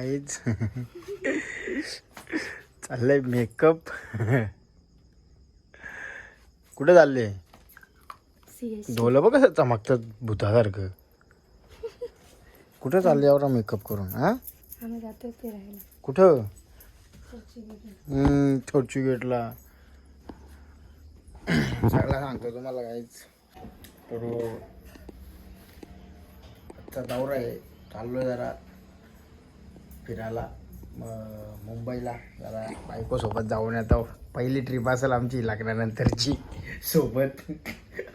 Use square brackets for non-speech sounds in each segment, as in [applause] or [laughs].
काहीच [laughs] चाललंय मेकअप [laughs] कुठे चालले? डोलं बघ कसं चमकतात भूतासारखं. कुठं चालले एवढा मेकअप करून हा? कुठं? हम्म, छोटची गेटला. सगळं सांगतो तुम्हाला काहीच तर आजचा दौरा आहे. चाललोय जरा. फिरायला. मुंबईला. जरा बायकोसोबत जाऊन येतो. पहिली ट्रिप असेल आमची लग्नानंतरची. सोबत.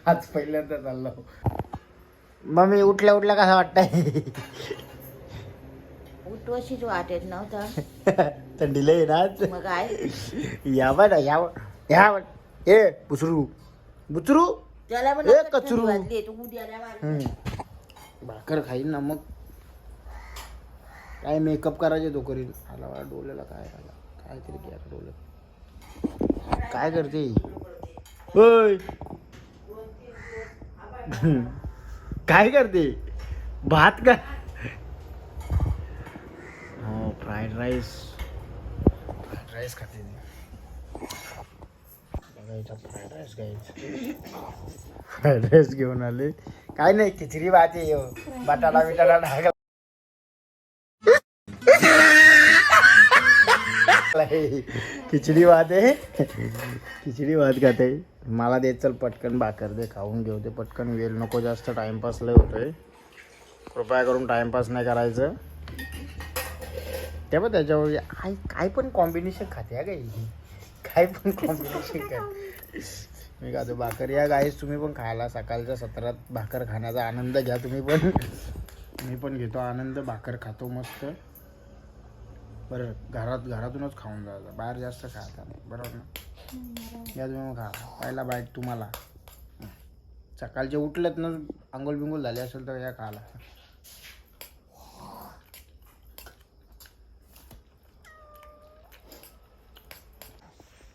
आज पहिल्यांदा चाललो मग मी उठल्या उठल्या कसं वाटतंय? उठवशीच वाटेत नव्हता. [laughs] थंडीला आज. मग काय? यावं ना यावं यावं ए बुसरू. बुचरू त्याला पण कचरू. भाकर खाईन ना मग. काय मेकअप करायचे तो करीन? आला मला डोल्याला काय आला? काय तरी घ्या आता डोलं काय करते? होय. काय करते? भात का? हो फ्राईड राईस फ्राईड राईस खाते फ्राईड राईस घ्यायचं फ्राईड राईस घेऊन आले. काय नाही खिचडी भात आहे बटाटा बिटाटा टाकला खिचडी भात आहे. खिचडी भात खाते मला दे चल पटकन भाकर दे खाऊन घेऊ दे. पटकन वेळ नको जास्त टाइमपास लय होतोय. कृपया करून टाइमपास नाही करायचं. तेव्हा पण त्याच्यावर आई काय पण कॉम्बिनेशन खाते या काही काय पण कॉम्बिनेशन खाते. मी खातो भाकर. या गाईस तुम्ही पण खायला सकाळच्या सत्रात भाकर खाण्याचा आनंद घ्या तुम्ही पण. मी पण घेतो आनंद भाकर खातो मस्त. बरं घरात घरातूनच खाऊन जायचं. बाहेर जास्त खायचा नाही. बरोबर ना? या तुम्ही मग खा. पहिला बाईट तुम्हाला. सकाळचे उठलेत ना आंघोळ बिंगोल झाले असेल तर या खायला.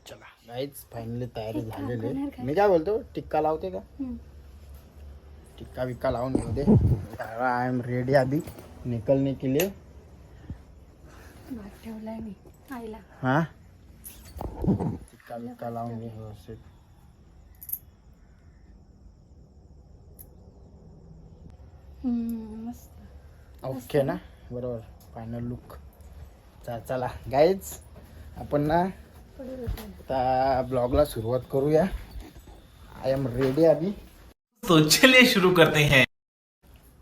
चला गाईच फायनली तयारी झालेली आहे. मी काय बोलतो? टिक्का लावते का? टिक्का विक्का लावून घेऊ दे. आय एम रेडी अभी निकलने के लिए. भात ठेवलाय मी आईला. हा? टिक्का विक्का लावून घे व्यवस्थित. हम्म, मस्त. ओके ना? बरोबर. फायनल लुक चला. गाईच आपण ना भेटू. आता ब्लॉगला सुरुवात करूया. आय एम रेडी अभी तो चलिए शुरू करते हैं।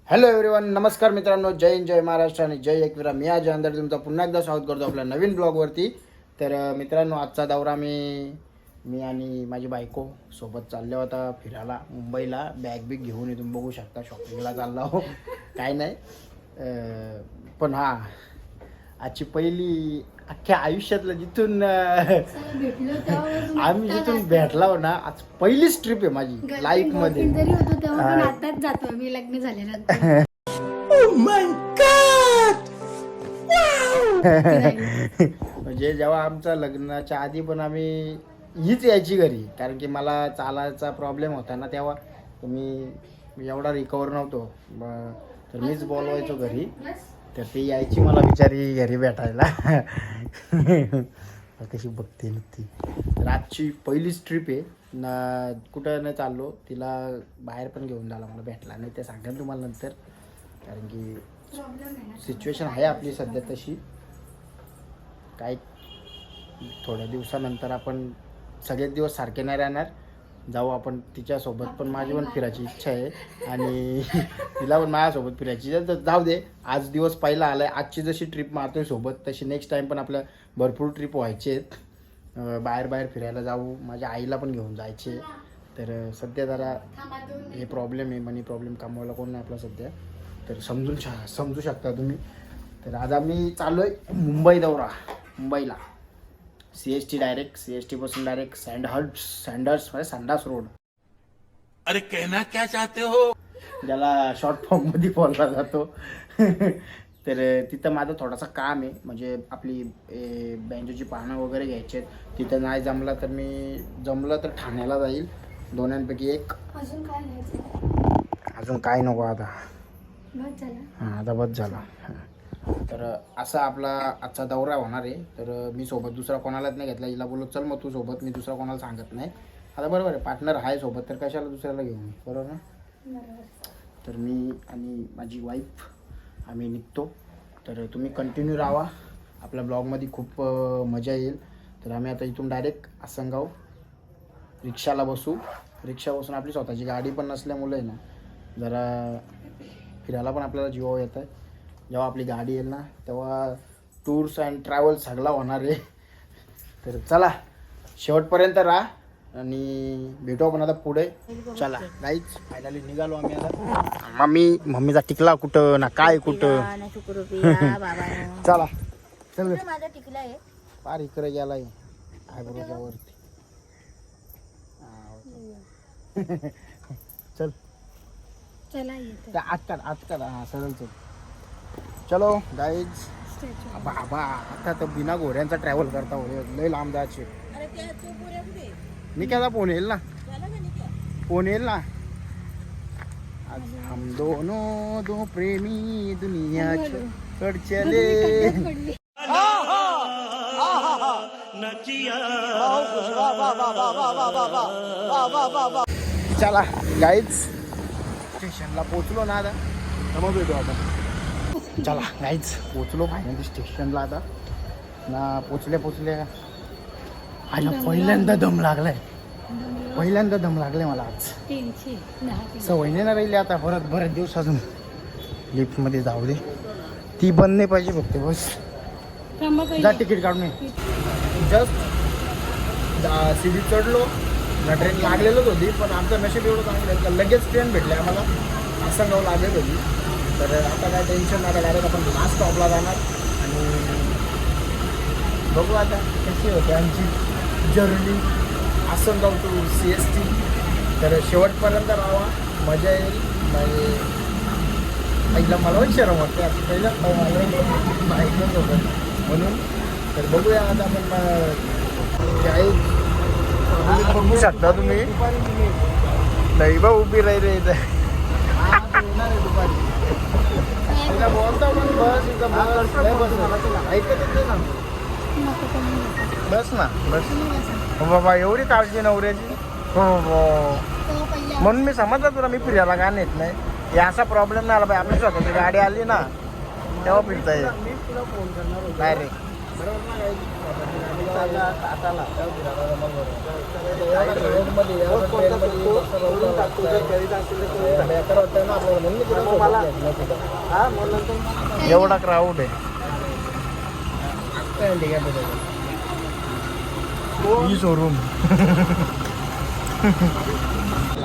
हॅलो एव्हरीवन नमस्कार मित्रांनो जय हिंद जय महाराष्ट्र आणि जय एकविरा. मी आज अंदर तुमचं पुन्हा एकदा स्वागत करतो आपल्या नवीन ब्लॉगवरती. तर मित्रांनो आजचा दौरा मी मी आणि माझी बायको सोबत चालले होता फिरायला मुंबईला. बॅग बिग घेऊन तुम्ही बघू शकता शॉपिंगला चालला. हो काय नाही पण हा आजची पहिली अख्ख्या आयुष्यातलं जिथून [laughs] आम्ही जिथून भेटला हो ना आज पहिलीच ट्रिप आहे माझी लाईफमध्ये. जातो मी लग्न [laughs] [laughs] म्हणजे जेव्हा आमचं लग्नाच्या आधी पण आम्ही हीच यायची घरी कारण की मला चालायचा प्रॉब्लेम होता ना तेव्हा. मी एवढा रिकवर नव्हतो. तर मीच बोलवायचो घरी. तर ते यायची मला बिचारी घरी भेटायला. [laughs] कशी बघते ती. तर आजची पहिलीच ट्रिप आहे. ना कुठं नाही चाललो. तिला बाहेर पण घेऊन झाला मला भेटला नाही. ते सांगेन तुम्हाला नंतर. कारण की सिच्युएशन आहे आपली सध्या तशी. काय थोड्या दिवसानंतर आपण सगळेच दिवस सारखे नाही राहणार. जाऊ आपण तिच्यासोबत. पण माझी पण फिरायची इच्छा आहे. आणि [laughs] तिला पण माझ्यासोबत फिरायची आहे. तर जाऊ दे. आज दिवस पहिला आलाय. आजची जशी ट्रिप मारतोय सोबत तशी नेक्स्ट टाइम पण आपल्या भरपूर ट्रिप व्हायचे आहेत. बाहेर बाहेर फिरायला जाऊ. माझ्या आईला पण घेऊन जायचे. तर सध्या जरा हे प्रॉब्लेम आहे. मनी प्रॉब्लेम कमवायला कोण नाही आपला सध्या. तर समजून शा समजू शकता तुम्ही. तर आज आम्ही चाललो आहे मुंबई दौरा. मुंबईला. C S T direct C S टीपासून direct Sandhurst Sanders म्हणजे संडास रोड अरे कहना क्या चाहते हो? ज्याला शॉर्ट फॉर्ममध्ये बोलला जातो. [laughs] तर तिथं माझं थोडासा काम आहे. म्हणजे आपली ए, बँजोची पानं वगैरे घ्यायची आहेत. तिथं नाही जमलं तर मी जमलं तर ठाण्याला जाईल. दोन्यांपैकी एक. अजून काय घ्यायचं? अजून काय नको आता. भात झाला. हां आता बस झाला. तर असा आपला आजचा दौरा होणार आहे. तर मी सोबत दुसरा कोणालाच नाही घेतला. हिला बोललो चल मग तू सोबत. मी दुसरा कोणाला सांगत नाही. आता बरोबर आहे. पार्टनर आहे सोबत. तर कशाला दुसऱ्याला घेऊ मी? बरोबर ना? तर मी आणि माझी वाईफ आम्ही निघतो. तर तुम्ही कंटिन्यू राहा. आपल्या ब्लॉगमध्ये खूप मजा येईल. तर आम्ही आता इथून डायरेक्ट आसनगाव रिक्षाला बसू. रिक्षा बसून आपली स्वतःची गाडी पण नसल्यामुळे आहे ना जरा फिरायला पण आपल्याला जिवावं येत आहे जेव्हा आपली गाडी येईल ना तेव्हा टूर्स अँड ट्रॅव्हल सगळा होणार आहे. तर चला शेवटपर्यंत राहा आणि भेटू आपण आता पुढे. चला गाईच फायनली निघालो आम्ही आता. मम्मी मम्मीचा टिकला कुठं ना काय कुठं? [laughs] चला चल ग. माझा टिकला आहे. पार इकडे गेलाय. आयब्रोच्या वरती. [laughs] चल. चला आत काढ हा सरळ चल. चलो गाईज बाबा आता तर बिना घोड्यांचा ट्रॅव्हल करता हो लय लांब जायचे. मी काय फोन येईल ना? फोन येईल ना? आज हम दोनों दो प्रेमी दुनिया कड चले. चला गाईज स्टेशनला पोचलो ना आता. मग भेटू आपण चला गाईज पोचलो फायनली स्टेशनला आता. ना पोचल्या पोचल्या आयला पहिल्यांदा दम लागलाय. पहिल्यांदा दम लागलाय मला आज. सवय नाही ना राहिली आता परत बरेच दिवस अजून. लिफ्टमध्ये जाऊ दे. ती बंद नाही पाहिजे फक्त बस. जा तिकीट काढून जस्ट सीडी चढलो. ना ट्रेन लागलेलंच होती पण आमचं नशीब एवढं चांगलं लगेच ट्रेन भेटली आम्हाला. आसनगाव लागेल होती. तर आता काय टेन्शन नाही डायरेक्ट आपण लास्ट स्टॉपला जाणार. आणि बघू आता कशी होते आमची journey Asangaon to C S T तर शेवटपर्यंत राहा मजा येईल. म्हणजे पहिला मला पण शरम वाटते. आता पहिलं माहिती होतं म्हणून तर बघूया आता आपण काय बघू शकता तुम्ही. नाही बा उभी राही रे इथं. तिला बोलता पण बस इथं बस. लय बस आहे. ऐकत येते ना. बस ना बस. हो बाबा एवढी काळजी नवऱ्याची? हो हो. म्हणून मी समजलं तुला मी फिरायला का नेत नाही. हे असा प्रॉब्लेम नाही आला पाहिजे. आपली स्वतःची गाडी आली ना तेव्हा फिरता येईल. डायरेक्ट एवढा क्राऊड आहे. शोरूम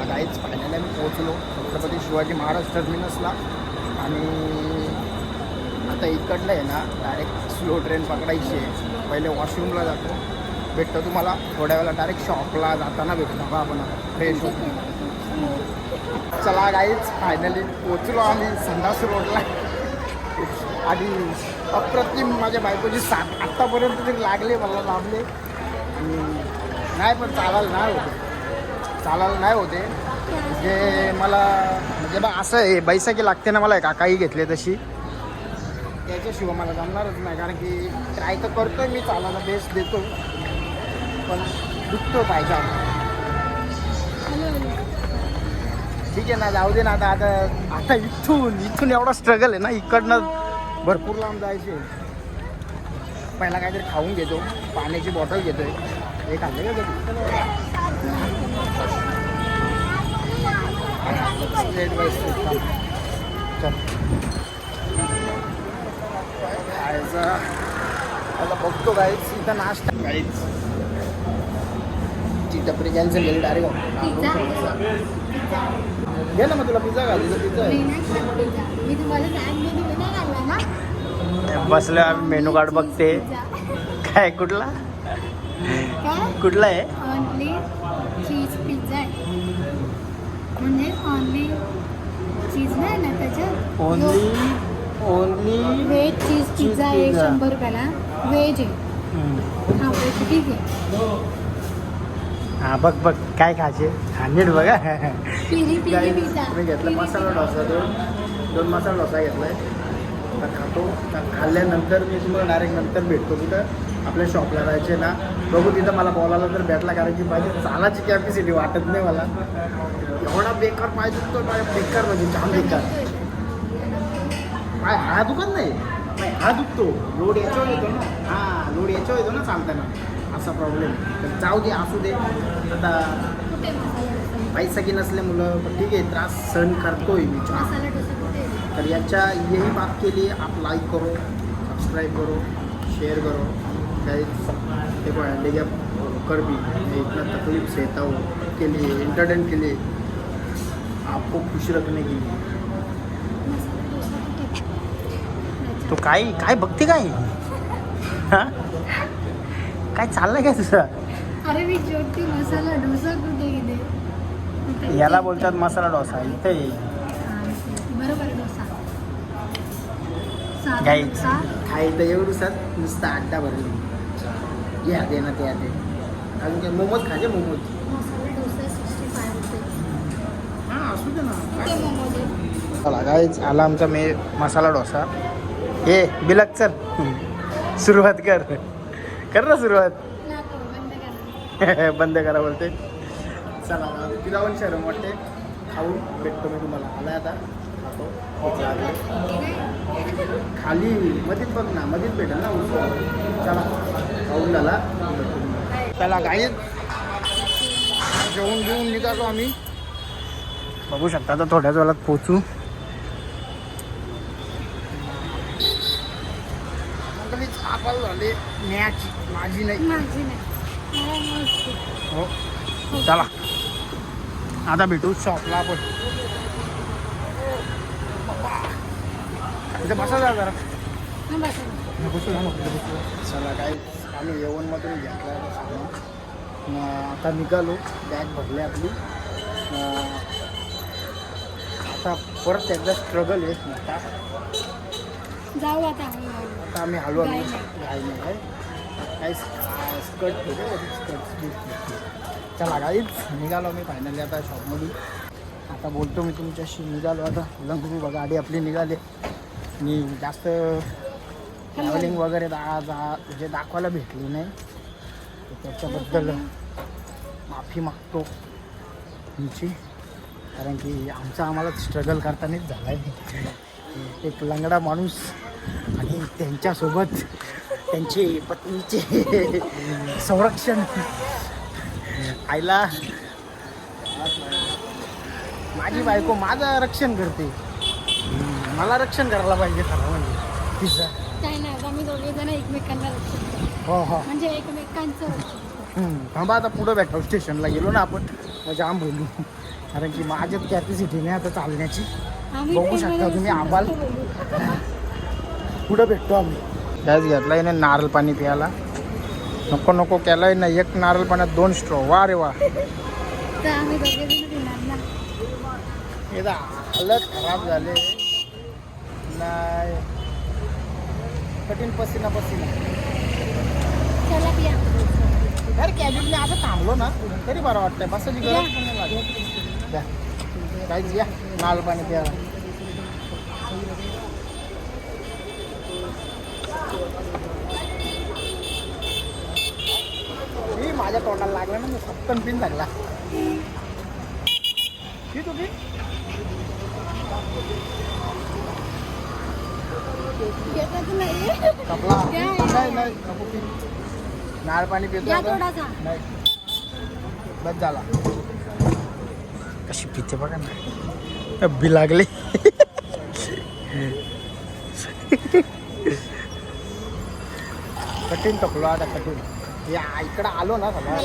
काहीच फायनली आम्ही पोहोचलो. छत्रपती शिवाजी महाराज टर्मिनसला आणि आता इकडलं आहे ना डायरेक्ट स्लो ट्रेन पकडायची आहे. पहिले वॉशरूमला जातो. भेटतो तुम्हाला थोड्या वेळा डायरेक्ट शॉपला जाताना भेटतो. का आपण फ्रेश होतो चला गाईच फायनली पोचलो आम्ही संडास रोडला आणि अप्रतिम माझ्या बायकोची साथ. आत्तापर्यंत तरी लागले मला लाभले. आणि नाही पण चालायला नाही होते. चालायला नाही होते. म्हणजे मला म्हणजे बा असं आहे बैसाखी लागते ना मला काकाही घेतले तशी. त्याच्याशिवाय मला जमणारच नाही कारण की ट्राय तर करतोय मी चालायला बेस्ट देतो पण दुखतो पाहिजे ठीक आहे ना जाऊ दे ना आता आता आता इथून इथून एवढा स्ट्रगल आहे ना इकडनं भरपूर लांब जायचे पहिला काहीतरी खाऊन घेतो पाण्याची बॉटल घेतोय. हे खाल्ले का स्ट्रेट बाय स्ट्रेट चल. खायचा आता बघतो गाईच इथं नाश्ता गाईच ती टपरी कॅन्सल केली डायरेक्ट घे ना मग तुला पिझ्झा घाल तिथं पिझ्झा बसलो आम्ही मेनू कार्ड बघते. काय कुठला काय कुठला आहे ऑनली चीज पिझ्झा आहे म्हणजे ऑनली चीज नाही ना त्याच्यात only only veg cheese pizza आहे. शंभर रुपयाला. व्हेज आहे. हा व्हेज ठीक आहे. हा बघ बघ काय खायचे? हा नीट बघा. पिरी पिरी Guys, पिझ्झा. मी घेतला पिरी मसाला पिझ्झा. डोसा दोन. दोन मसाला डोसा घेतलाय. तर खातो. तर खाल्ल्यानंतर मी तुम्हाला डायरेक्ट नंतर भेटतो कुठं? आपल्या शॉपला जायचे ना. बघू तिथं मला बोलायला तर भेटला कारण की माझी चालाची कॅपॅसिटी वाटत नाही मला. एवढा बेकार पाहिजे तो बेकार म्हणजे जाम बेकार. पाय हा दुखत नाही. पाय हा दुखतो. लोड याच्यावर येतो ना. हा लोड याच्यावर येतो ना चालताना. असा प्रॉब्लेम तर जाऊ दे असू दे. आता पैसा की नसल्यामुळं पण ठीक आहे त्रास सहन करतोय मी? तर याच्या यही बात के लिए आप लाइक करो सब्सक्राइब करो शेयर करो. गाइस देखो हैंडी आप कर भी इतना तकलीफ सहता हूँ के लिए इंटरटेन के लिए आपको खुश रखने के लिए मसाला डोसा कुठे आहे? तो काय काय बघते काय? हा? काय चाललंय काय तुझं? अरे मी ज्योती मसाला डोसा कुठे गेले? याला बोलतात मसाला डोसा इथे हा, बरोबर डोसा. डोसा खायचं एवढूसात नुसता अड्डा भरली. या दे ना ते दे अजून काय मोमोज खायचे मोमोज. मसाला डोसा सिक्स्टी फाय रुपये. हां असू दे ना. कुठे मोमोज आहे चला गाईच आला आमचा मे मसाला डोसा. ए बिलक चल. सुरुवात कर. कर ना सुरुवात. बंद करा बोलते चला तिला पण शरम वाटते. खाऊन भेटतो मी तुम्हाला. आलाय आता. खाली. मधीच बघ ना. मधीच भेटेल ना चला. खाऊन झाला. चला काही जेवून घेऊन निघालो आम्ही. बघू शकता आता थोड्याच वेळात पोचू आपाल झाले. न्याची माझी नाही. माझी नाही. हो. चला. आता भेटू शॉपला आपण. इथे बसा जा जरा. बस. ना. चला काय आम्ही येवणमधून घेतला सामान आता निघालो. बॅग भरली आपली. आता परत एकदा स्ट्रगल आहे. मोठा. जाऊ आता. आता आम्ही हलू हलू आहे. काही स्कर्ट ठेवते स्कर्ट चला गाईच निघालो मी फायनली आता शॉपमधून आता बोलतो मी तुमच्याशी निघालो आता. लंग तुम्ही बघा गाडी आपली निघाली. आणि जास्त ट्रॅव्हलिंग वगैरे दा जा म्हणजे दाखवायला भेटली नाही त्याच्याबद्दल माफी मागतो तुमची. कारण की आमचा आम्हाला स्ट्रगल करतानाच झाला आहे एक लंगडा माणूस आणि त्यांच्यासोबत त्यांचे पत्नीचे संरक्षण. आईला माझी बायको माझं रक्षण करते. मला रक्षण करायला पाहिजे खरं म्हणजे तिचं. काही नाही आम्ही दोघे जण एकमेकांना. हो हो. म्हणजे एकमेकांचं थांबा आता पुढं भेटावं स्टेशनला गेलो ना आपण. मग जाम बोलू कारण की माझ्यात कॅपॅसिटी नाही आता चालण्याची. बघू शकता तुम्ही रक्षण पुढं भेटतो आम्ही? गॅस घेतलाय ना नारळ पाणी प्यायला. नको नको केलाय ना एक नारळ पाण्यात दोन स्ट्रॉ वा रे वा. हालत खराब झाले. नाही. कठीण पसीना पसीना. चला पिया अरे कॅबिनने असं थांबलो ना तरी बरं वाटतंय. बसायची गरज पण नाही द्या. काहीच या. नारळ पाणी प्यायला ही माझ्या तोंडाला लागला ना मी सत्तन पिन लागला. ही घेतच नाही कपला. नाही नाही नको पिन नारळ पाणी पितो नाही. बस झाला. कशी पिते बघा ना. बी लागले. कठीण टकलो आता कठीण. या इकडं आलो ना सगळं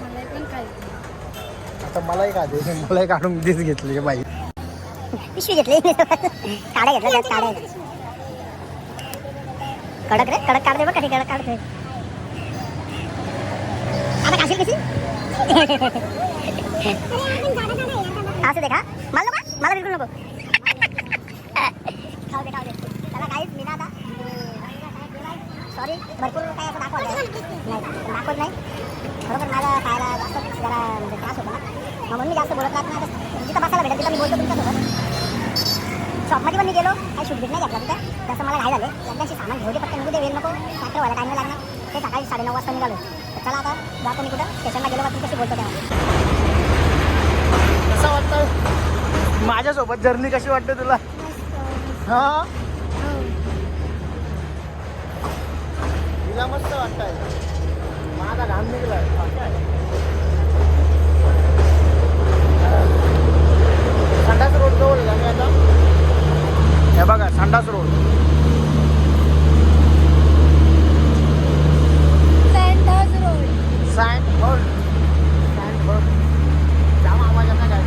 मला पण काय आता मलाही का दे मलाही काढून दिस घेतली बाई. पिशवी घेतली. काढा घेतला त्यात काढा कडक रे कडक काढते बघ कधी कडक काढते आता काशील कशी असं दे का? मला नको मला बिलकुल नको खाऊ दे खाऊ दे चला काहीच मी ना आता सॉरी भरपूर काही असं दाखवत नाही दाखवत नाही. बरोबर मला खायला जास्त जरा म्हणजे त्रास होतो ना. मग म्हणून मी जास्त बोलत राहत नाही. जिथं बसायला भेटेल तिथं मी बोलतो तुमच्यासोबत. शॉपमध्ये पण मी गेलो. काही शूट बीट नाही घेतला तिथं. तसं मला घाई झाले. एकदाशी सामान घेऊ दे पटकन निघू दे वेळ नको. ट्रॅक्टर व्हायला टाईम लागणार. ते सकाळी साडेनऊ वाजता निघालो. तर चला आता जातो मी कुठं? स्टेशनला गेलो तुमच्याशी बोलतो तेव्हा. कसं वाटतं माझ्यासोबत जर्नी कशी वाटते तुला? हा? तिला मस्त वाटतंय. माझा घाम निघलाय. संडास रोड जवळ आम्ही आता? हे बघा संडास road. Sanders road sand bird jam आवाज आता काय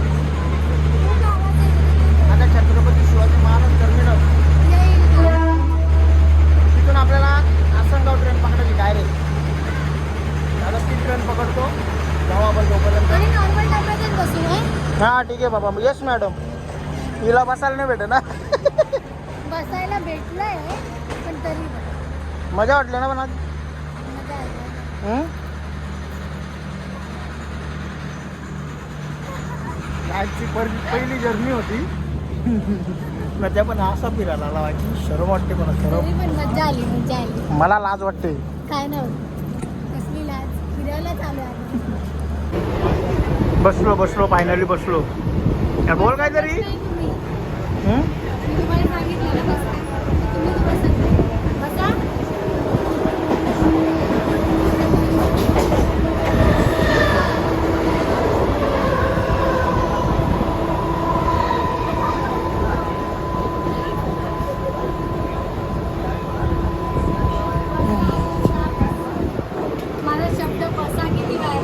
आता छत्रपती शिवाजी महाराज टर्मिनल तिथून आपल्याला आसनगाव ट्रेन पकडायची डायरेक्ट आता ती ट्रेन पकडतो जाऊ आपण तोपर्यंत आणि नॉर्मल डब्यातच बसू आहे हा ठीक आहे बाबा येस मॅडम. हिला बसायला नाही भेटे ना. बसायला भेटलंय पण तरी मजा वाटली ना पण आज? मजा आली. हं? आजची पर- पहिली जर्नी होती. मजा पण असा फिरायला आला वाटली शरम वाटते पण शरम. तरी पण मजा आली मजा आली. मला लाज वाटते. काय नव्हतं कसली लाज? फिरायला चालू आहे बसलो बसलो फायनली बसलो. बोल काहीतरी नाही तुम्ही हं? मी तुम्हाला सांगितलं ना बसा तुम्ही तर बसत नाही. बसा माझा शब्द बसा किती काय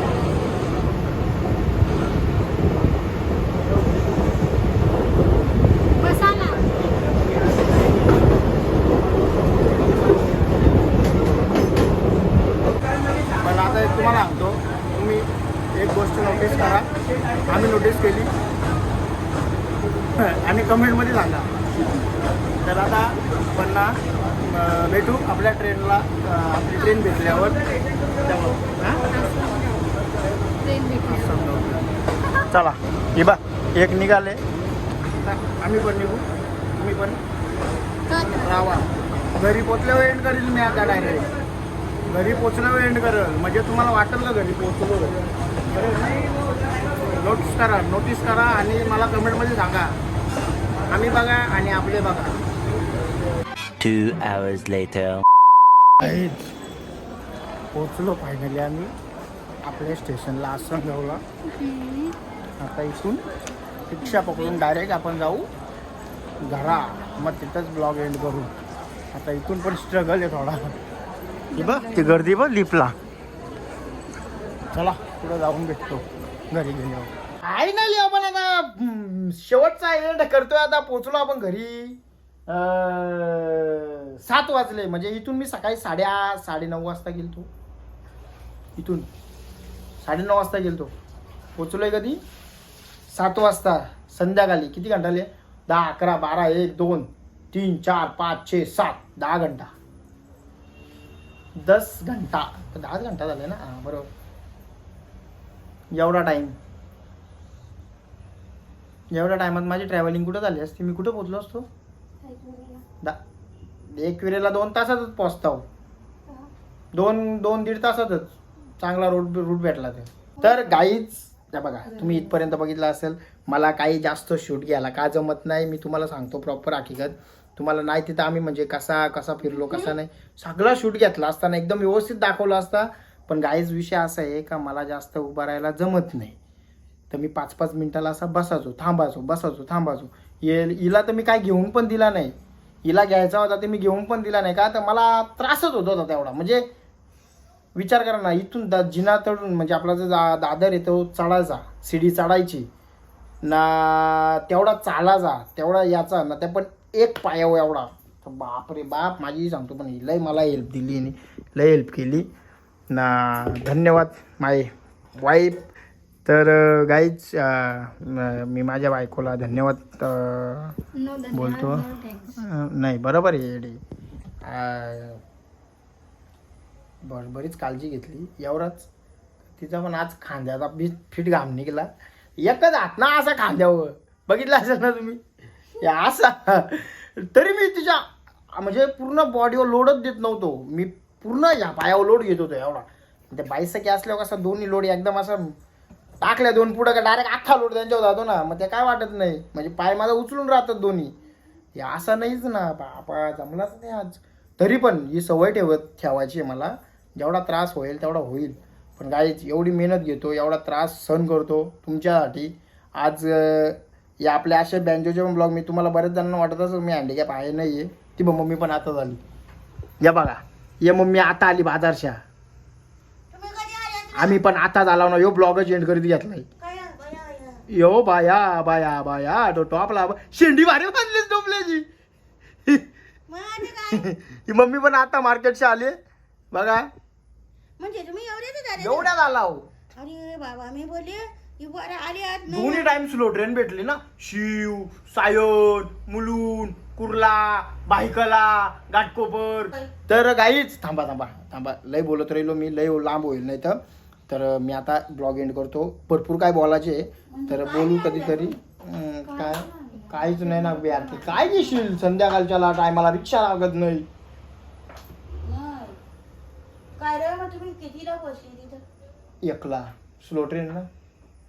बसा ना पण आता एक तुम्हाला सांगतो तुम्ही एक गोष्ट नोटीस करा. आम्ही नोटीस केली. आणि कमेंटमध्ये सांगा. तर आता पण भेटू आपल्या ट्रेनला आपली ट्रेन भेटल्यावर चला हे बा एक निघाले. आम्ही पण निघू. तुम्ही पण रावा घरी पोचल्यावर एंड करील मी आता डायरेक्ट घरी पोचल्यावर एंड करेल. म्हणजे तुम्हाला वाटेल ना घरी पोचलो? नोटीस करा नोटीस करा आणि मला कमेंटमध्ये सांगा. आम्ही बघा आणि आपले बघा. Two hours later. पोचलो फायनली आम्ही. आपल्या स्टेशनला आसनगावला. आता इथून रिक्षा पकडून डायरेक्ट आपण जाऊ. घरा. मग तिथंच ब्लॉग एंड करू. आता इथून पण स्ट्रगल आहे थोडा. ही बघ ती गर्दी बघ लिपला चला. पुढे जाऊन भेटतो घरी गेल्यावर फायनली आपण आता हम्म, शेवटचा एंड करतोय. आता पोचलो आपण घरी. अं, सात वाजले. म्हणजे इथून मी सकाळी साडेआठ साडेनऊ वाजता गेलतो. इथून. साडेनऊ वाजता गेलतो. पोचलोय कधी? सात वाजता. संध्याकाळी. किती घंटाले? दहा अकरा बारा एक दोन तीन चार पाच छे सात. दहा घंटा. दस घंटा. दहाच घंटा झाले ना? हां बरोबर. एवढा टाईम एवढ्या टायमात माझी ट्रॅव्हलिंग कुठं झाली असती? मी कुठं पोचलो असतो? दा एक विरेला दोन तासातच पोचताव हो. दोन दोन दीड तासातच. चांगला रूट रूट भेटला ते तर गाईच त्या बघा तुम्ही इथपर्यंत बघितलं असेल मला काही जास्त शूट घ्यायला का जमत नाही मी तुम्हाला सांगतो प्रॉपर हकीकत तुम्हाला नाही तिथं आम्ही म्हणजे कसा कसा फिरलो कसा नाही सगळा शूट घेतला असताना एकदम व्यवस्थित दाखवला असता पण गाईज विषय असा आहे का मला जास्त उभा राहायला जमत नाही. तर मी पाच पाच मिनिटाला असा बसायचो थांबायचो बसायचो थांबायचो. ये हिला तर मी काय घेऊन पण दिला नाही. हिला घ्यायचा होता ते मी घेऊन पण दिला नाही. का तर मला त्रासच होत होता तेवढा. म्हणजे विचार करा ना इथून दा जिना तडून म्हणजे आपला जो दा दादर येतो चढायचा शिडी चढायची ना तेवढा चालायचा तेवढा याचा ना त्या पण एक पायाव एवढा. तर बापरे बाप माझी सांगतो पण ही लय मला हेल्प दिली आणि लय हेल्प केली. ना धन्यवाद माय वाईफ तर गाईच मी माझ्या बायकोला धन्यवाद बोलतो. नाही बरोबर आहे अं, बर बरीच काळजी घेतली. एवढाच. तिचा पण आज खांद्याचा बी फिट घाम निघाला. एकच हात ना असा खांद्यावर. बघितलं असेल ना तुम्ही? असा. तरी मी तिच्या म्हणजे पूर्ण बॉडीवर लोडच देत नव्हतो. मी पूर्ण या पायावर लोड घेत होतो एवढा. ते बाईसकी असल्यावर कसं दोन्ही लोड एकदम असं टाकल्या दोन पुढं का डायरेक्ट अख्खा लोड त्यांच्यावर जातो ना. मग ते काय वाटत नाही. म्हणजे पाय माझा उचलून राहतात दोन्ही. हे असं नाहीच ना. बापा जमलाच नाही आज. तरी पण ही सवय ठेवत ठेवायची आहे मला. जेवढा त्रास होईल तेवढा होईल. पण काय एवढी मेहनत घेतो एवढा त्रास सहन करतो तुमच्यासाठी. आज या आपल्या अशा बँजोचे पण ब्लॉग मी तुम्हाला बऱ्याच जणांना वाटत असं मी हँडिकॅप आहे नाही आहे ती पण मम्मी पण आता झाली. या बघा. ये मम्मी आता आली बाजारच्या. आम्ही पण आता झाला ना यो ब्लॉगच एंड करीत घेतलाय यो बाया बाया बाया तो टॉपला शेंडी भारी बांधलीस डोंबल्याची ही मम्मी पण आता मार्केटच्या आली. बघा. म्हणजे तुम्ही एवढ्या झाला हो. अरे बाबा मी बोलले नाही. दोन्ही टाइम स्लो ट्रेन भेटली ना. शिव सायन मुलून कुर्ला बायकला घाटकोपर. तर गाईच थांबा थांबा थांबा. लय बोलत राहिलो मी लय लांब होईल नाही तर. तर मी आता ब्लॉग एंड करतो. भरपूर काय बोलायचे तर बोलू कधीतरी. काय काहीच नाही ना ते काय घेशील संध्याकाळच्या टायमाला रिक्षा लागत नाही. नाही. काय रे मग तुम्ही कितीला पोहोचले तिथं? एकला. स्लो ट्रेन ना.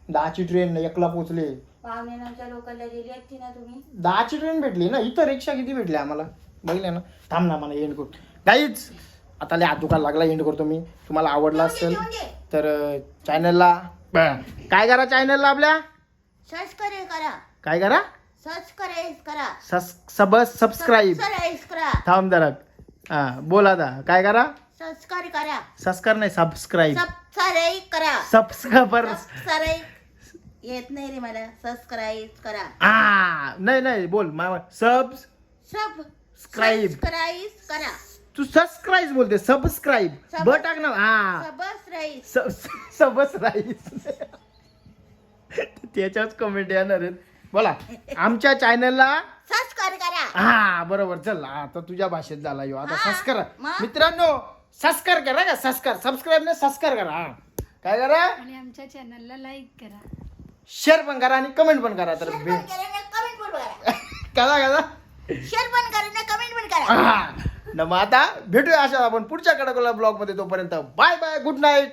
दहाची ट्रेन एकला पोचले. पाहुण्यांच्या लोकांना गेली असती ना तुम्ही? दहाची ट्रेन भेटली ना इथं रिक्षा किती भेटली आम्हाला? बघितलं ना? थांब ना मला एंड करतो काहीच आता लय दुखायला लागला एंड करतो मी. तुम्हाला आवडला असेल तर चॅनलला काय करा चॅनलला आपल्या? सर्च करे करा. काय करा? सर्च करे करा. सस सब सबस्क्राईब करा थांब जरा. हा बोला आता. काय करा? सबस्क्राईब करा सबस्क्राईब नाही सबस्क्राईब सबस्क्राईब करा. सबस्क्राईबर सबस्क्राईब येत नाही रे मला. सबस्क्राईब करा. हा नाही नाही बोल. मामा सब सब. सबस्क्राईब करा. तू सबस्क्राईब बोलते. सबस्क्राईब ब टाक ना. हा सबस्क्राईब सब- सबस राईस त्याच्याच कमेंट येणार आहेत. बोला. आमच्या चॅनलला सबस्क्राईब करा हा बरोबर. चल आता तुझ्या भाषेत झाला यो. आता हा, संस्कार मग? मित्रांनो संस्कार करा का? संस्कार सबस्क्राईब नाही संस्कार करा हा. काय करा? आणि आमच्या चॅनलला लाईक करा. शेअर पण करा आणि कमेंट पण करा तर बे- कमेंट पण करा [laughs] करा. करा शेअर पण करा ना कमेंट पण करा. हा. न मग आता भेटूया अशा आपण पुढच्या कडकोला ब्लॉगमध्ये तोपर्यंत बाय बाय गुड नाईट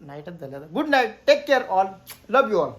नाईटच झालं good night take care all love you all